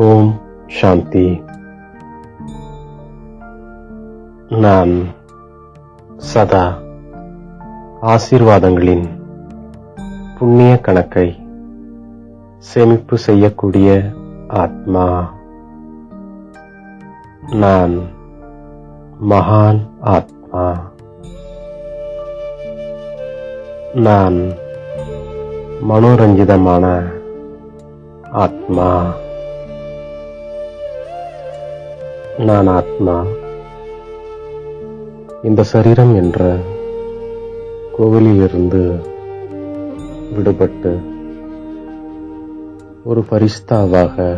ஓம் சாந்தி. நான் சதா ஆசீர்வாதங்களின் புண்ணிய கணக்கை சேமிப்பு செய்யக்கூடிய ஆத்மா. நான் மகான் ஆத்மா. நான் மனோரஞ்சிதமான ஆத்மா. நான் ஆத்மா. இந்த சரீரம் என்ற கோவிலிலிருந்து விடுபட்டு ஒரு பரிஸ்தாவாக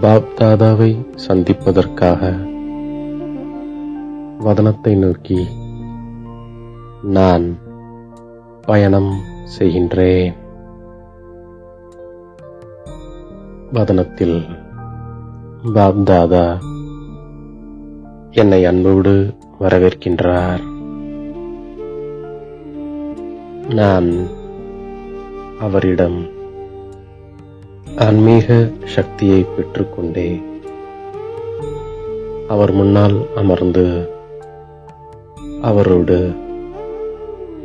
பாப் தாதாவை சந்திப்பதற்காக வதனத்தை நோக்கி நான் பயணம் செய்கின்றேன். வதனத்தில் பாப் தாதா என்னை அன்போடு வரவேற்கின்றார். நான் அவரிடம் ஆன்மீக சக்தியை பெற்றுக்கொண்டே அவர் முன்னால் அமர்ந்து அவரோடு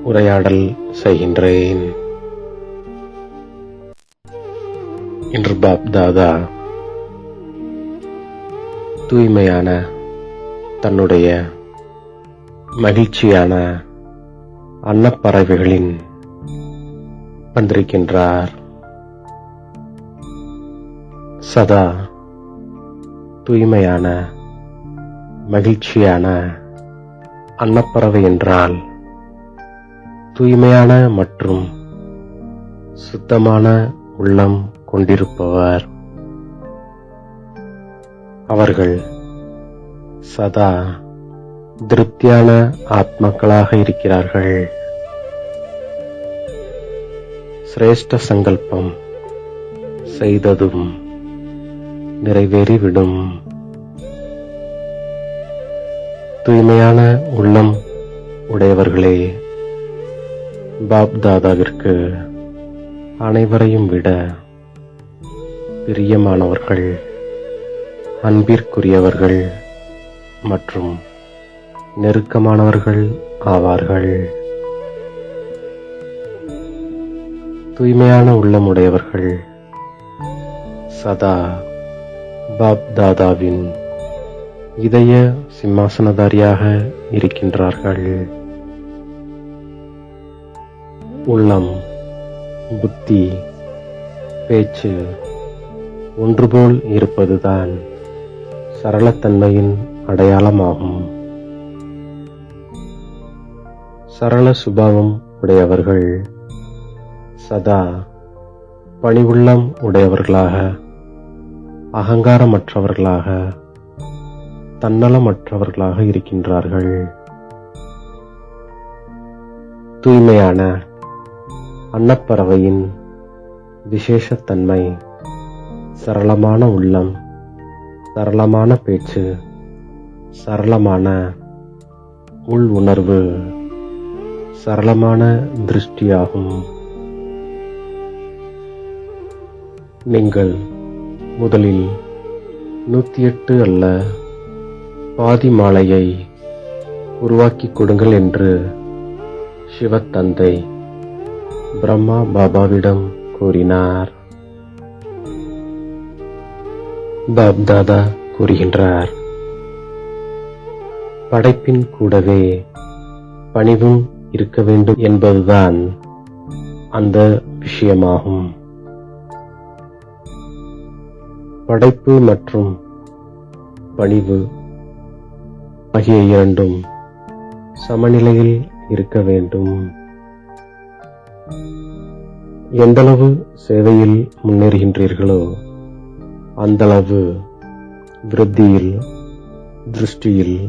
உரையாடல் செய்கின்றேன். இன்று பாப் தாதா தூய்மையான தன்னுடைய மகிழ்ச்சியான அன்னப்பறவைகளின் வந்திருக்கின்றார். சதா தூய்மையான மகிழ்ச்சியான அன்னப்பறவை என்றால் தூய்மையான மற்றும் சுத்தமான உள்ளம் கொண்டிருப்பவர். அவர்கள் சதா திருப்தியான ஆத்மாக்களாக இருக்கிறார்கள். சிரேஷ்ட சங்கல்பம் செய்ததும் நிறைவேறிவிடும். தூய்மையான உள்ளம் உடையவர்களே பாப் தாதாவிற்கு அனைவரையும் விட பிரியமானவர்கள். அன்பிற்குரியவர்கள் மற்றும் நெருக்கமானவர்கள் ஆவார்கள். தூய்மையான உள்ளமுடையவர்கள் சதா பாப் தாதாவின் இதய சிம்மாசனதாரியாக இருக்கின்றார்கள். உள்ளம் புத்தி பேச்சு ஒன்றுபோல் இருப்பதுதான் சரளத்தன்மையின் அடையாளமாகும். சரள சுபாவம் உடையவர்கள் சதா பணிவுள்ளம் உடையவர்களாக அகங்காரமற்றவர்களாக தன்னலமற்றவர்களாக இருக்கின்றார்கள். தூய்மையான அன்னப்பறவையின் விசேஷத்தன்மை சரளமான உள்ளம் சரளமான பேச்சு சரளமான உள் உணர்வு சரளமான திருஷ்டியாகும். நீங்கள் முதலில் நூத்தி எட்டு அல்ல பாதி மாலையை உருவாக்கிக் கொடுங்கள் என்று சிவத்தந்தை பிரம்மா பாபாவிடம் கூறினார். பாப் தாதா கூறுகின்றார். படைப்பின் கூடவே பணிவும் இருக்க வேண்டும் என்பதுதான் அந்த விஷயமாகும். படைப்பு மற்றும் பணிவு ஆகிய இரண்டும் சமநிலையில் இருக்க வேண்டும். எந்தளவு சேவையில் முன்னேறுகின்றீர்களோ அந்தளவு விருத்தியில் திருஷ்டியில்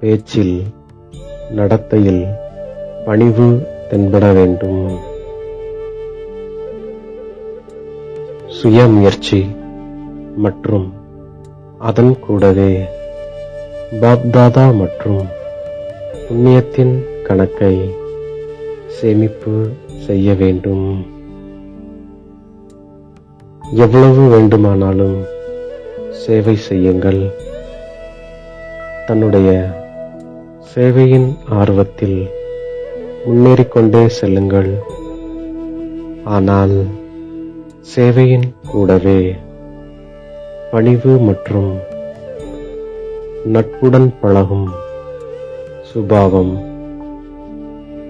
பேச்சில் நடத்தையில் பணிவு தென்பட வேண்டும். சுய முயற்சி மற்றும் அதன் கூடவே பாப்தாதா மற்றும் புண்ணியத்தின் கணக்கை சேமிப்பு செய்ய வேண்டும். எவ்வளவு வேண்டுமானாலும் சேவை செய்யுங்கள். தன்னுடைய சேவையின் ஆர்வத்தில் முன்னேறிக்கொண்டே செல்லுங்கள். ஆனால் சேவையின் கூடவே பணிவு மற்றும் நட்புடன் பழகும் சுபாவம்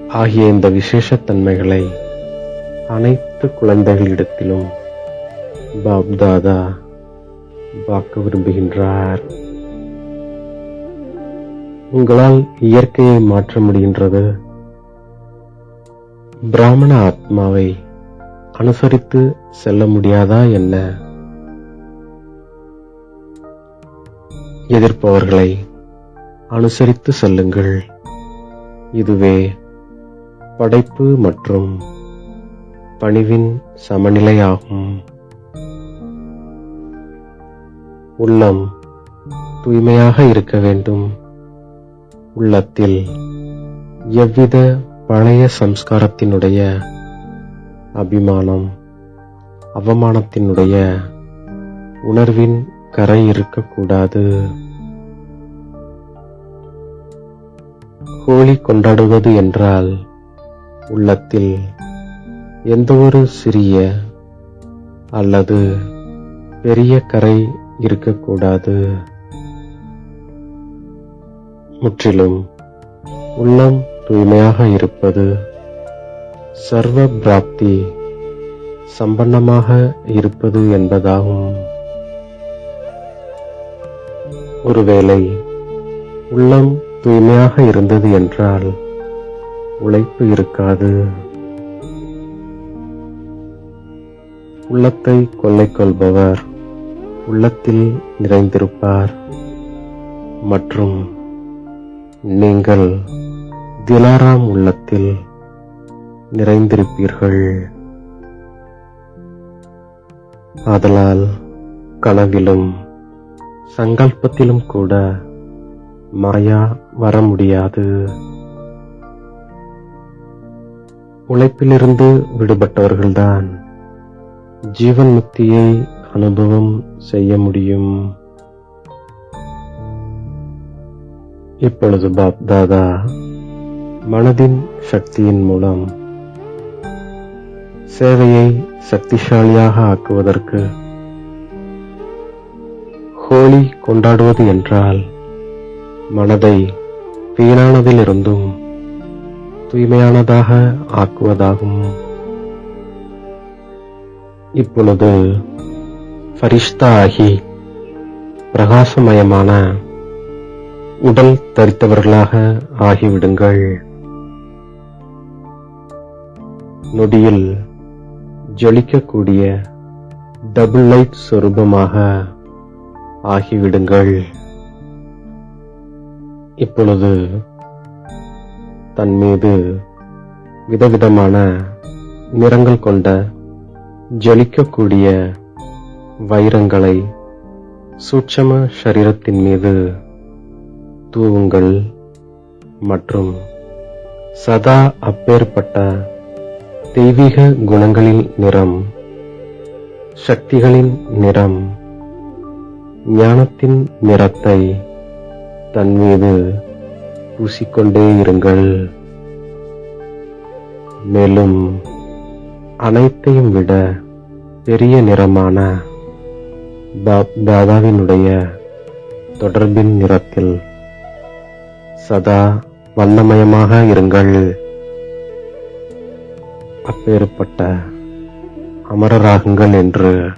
ஆகிய இந்த விசேஷத்தன்மைகளை அனைத்து குழந்தைகளிடத்திலும் பாப்தாதா பார்க்க விரும்புகின்றார். உங்களால் இயற்கையை மாற்ற முடிகின்றது. பிராமண ஆத்மாவை அனுசரித்து செல்ல முடியாதா என்ன? எதிர்ப்பவர்களை அனுசரித்து செல்லுங்கள். இதுவே படைப்பு மற்றும் பணிவின் சமநிலையாகும். உள்ளம் தூய்மையாக இருக்க வேண்டும். உள்ளத்தில் எவ்வித பழைய சம்ஸ்காரத்தினுடைய அபிமானம் அவமானத்தினுடைய உணர்வின் கரை இருக்கக்கூடாது. ஹோலி கொண்டாடுவது என்றால் உள்ளத்தில் எந்த ஒரு சிறிய அல்லது பெரிய கரை இருக்கக்கூடாது. முற்றிலும் உள்ளம் தூய்மையாக இருப்பது சர்வ பிராப்தி சம்பன்னமாக இருப்பது என்பதாகும். ஒருவேளை உள்ளம் தூய்மையாக இருந்தது என்றால் உழைப்பு இருக்காது. உள்ளத்தை கொள்ளை கொள்பவர் உள்ளத்தில் நிறைந்திருப்பார். மற்றும் நீங்கள் திலாராம் உள்ளத்தில் நிறைந்திருப்பீர்கள். ஆதலால் கனவிலும் சங்கல்பத்திலும் கூட மாயா வர முடியாது. உழைப்பிலிருந்து விடுபட்டவர்கள்தான் ஜீவன் முக்தியை அனுபவம் செய்ய முடியும். இப்பொழுது பாப் தாதா மனதின் சக்தியின் மூலம் சேவையை சக்திசாலியாக ஆக்குவதற்கு ஹோலி கொண்டாடுவது என்றால் மனதை வீணானதிலிருந்தும் தூய்மையானதாக ஆக்குவதாகும். இப்பொழுது ஃபரிஷ்தா ஆகி பிரகாசமயமான உடல் தரித்தவர்களாக ஆகிவிடுங்கள். நொடியில் ஜொலிக்கக்கூடிய டபுள் லைட் சொரூபமாக ஆகிவிடுங்கள். இப்பொழுது தன் மீது விதவிதமான நிறங்கள் கொண்ட ஜொலிக்கக்கூடிய வைரங்களை சூட்சம சரீரத்தின் மீது தூவுங்கள் மற்றும் சதா அப்பேற்பட்ட தெய்வீக குணங்களின் நிறம் சக்திகளின் நிறம் ஞானத்தின் நிறத்தை தன் மீது பூசிக்கொண்டே இருங்கள். மேலும் அனைத்தையும் விட பெரிய நிறமான தாதாவினுடைய தொடர்பின் நிறத்தில் சதா வண்ணமயமாக இருங்கள். அப்பேற்பட்ட அமரராகுங்கள் என்று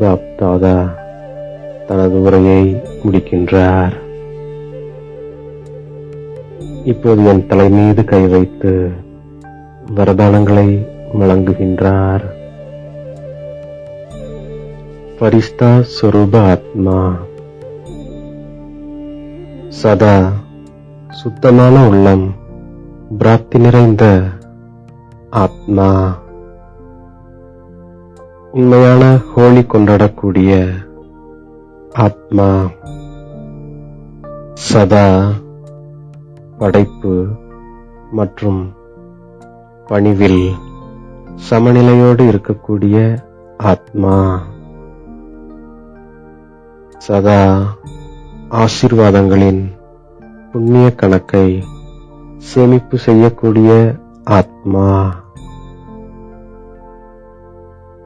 பாப் தாதா தனது உரையை முடிக்கின்றார். இப்போது என் தலை மீது கை வைத்து வரதானங்களை வழங்குகின்றார். பரிஸ்தா சொரூப ஆத்மா சதா சுத்தமான உள்ளம் பிராப்தி நிறைந்த ஆத்மா உண்மையான ஹோலி கொண்டாடக்கூடிய ஆத்மா சதா படைப்பு மற்றும் பணிவில் சமநிலையோடு இருக்கக்கூடிய ஆத்மா. சதா ஆசீர்வாதங்களின் புண்ணிய கணக்கை சேமிப்பு செய்யக்கூடிய ஆத்மா.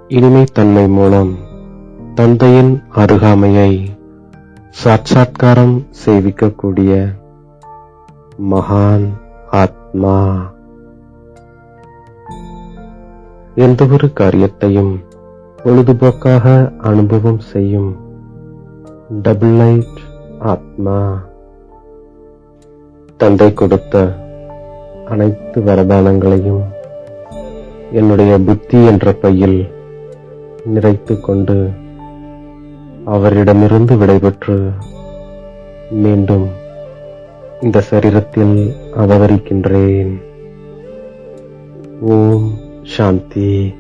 இனிமைத்தன்மை மூலம் தந்தையின் அருகாமையை சாட்சாத்காரம் செய்விக்கக்கூடிய மகான் ஆத்மா. எந்தவொரு காரியத்தையும் பொழுதுபோக்காக அனுபவம் செய்யும் டபுள் லைட் ஆத்மா தந்தை கொடுத்த அனைத்து வரதானங்களையும் என்னுடைய புத்தி என்ற பையில் நிறைத்து கொண்டு அவரிடமிருந்து விடைபெற்று மீண்டும் இந்த சரீரத்தில் அவதரிக்கின்றேன். ஓம் சாந்தி.